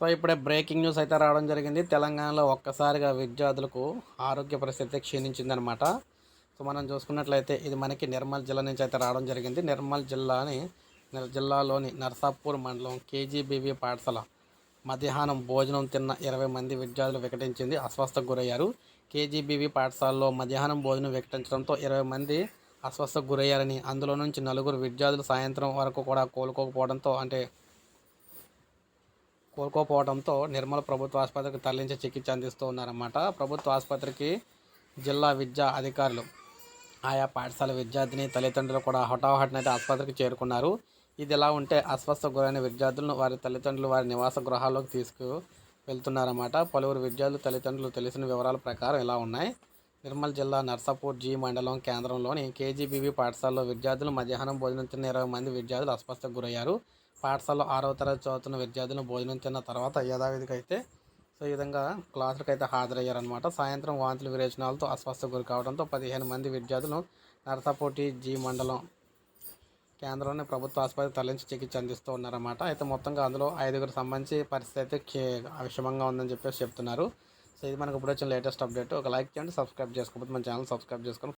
So ఇప్పుడే breaking news అయితే రావడం జరిగింది. తెలంగాణలో ఒక్కసారిగా విద్యార్థులకు ఆరోగ్య పరిస్థితి క్షీణించిందనమాట సో మనం చూసుకున్నట్లయితే ఇది మనకి నిర్మల్ జిల్లా నుంచి అయితే రావడం జరిగింది. నిర్మల్ జిల్లాని జిల్లాలోని నర్సాపూర్ మండలం కేజీబీవీ పాఠశాల మధ్యాహ్నం భోజనం తిన్న ఇరవై మంది విద్యార్థులు వికటించింది. అస్వస్థకు గురయ్యారు. కేజీబీవీ పాఠశాలలో మధ్యాహ్నం భోజనం వికటించడంతో ఇరవై మంది అస్వస్థకు గురయ్యారని అందులో నుంచి నలుగురు విద్యార్థులు సాయంత్రం వరకు కూడా కోలుకోకపోవడంతో అంటే కోలుకోపోవడంతో నిర్మల ప్రభుత్వ ఆసుపత్రికి తరలించి చికిత్స అందిస్తూ ఉన్నారన్నమాట. ప్రభుత్వ ఆసుపత్రికి జిల్లా విద్యా అధికారులు ఆయా పాఠశాల విద్యార్థిని తల్లిదండ్రులు కూడా హఠాహటినైతే ఆసుపత్రికి చేరుకున్నారు. ఇది ఎలా ఉంటే అస్వస్థ గురైన విద్యార్థులను వారి తల్లిదండ్రులు వారి నివాస గృహాల్లోకి తీసుకు వెళ్తున్నారన్నమాట. పలువురు విద్యార్థులు తల్లిదండ్రులు తెలిసిన వివరాల ప్రకారం ఇలా ఉన్నాయి. నిర్మల్ జిల్లా నర్సాపూర్ జీ మండలం కేంద్రంలోని కేజీబీవీ పాఠశాలలో విద్యార్థులు మధ్యాహ్నం భోజనం తిన్న ఇరవై మంది విద్యార్థులు అస్వస్థకు గురయ్యారు. పాఠశాలలో ఆరవ తరగతి చదువుతున్న విద్యార్థులను భోజనం తిన్న తర్వాత యథావిధికి అయితే సో ఈ విధంగా క్లాసులకు అయితే హాజరయ్యారనమాట సాయంత్రం వాంతులు విరేచనాలతో అస్వస్థ గురి కావడంతో పదిహేను మంది విద్యార్థులు నరసాపోటి జీ మండలం కేంద్రంలోని ప్రభుత్వ ఆసుపత్రికి తరలించి చికిత్స అందిస్తూ ఉన్నారన్నమాట. అయితే మొత్తంగా అందులో ఐదుగురు సంబంధించి పరిస్థితి అయితే క్షే- విషమంగా ఉందని చెప్పేసి చెప్తున్నారు. సో ఇది మనకు ఇప్పుడు వచ్చిన లేటెస్ట్ అప్డేట్. ఒక లైక్ చేయండి సబ్స్క్రైబ్ చేసుకోకపోతే మన ఛానల్ సబ్స్క్రైబ్ చేసుకొని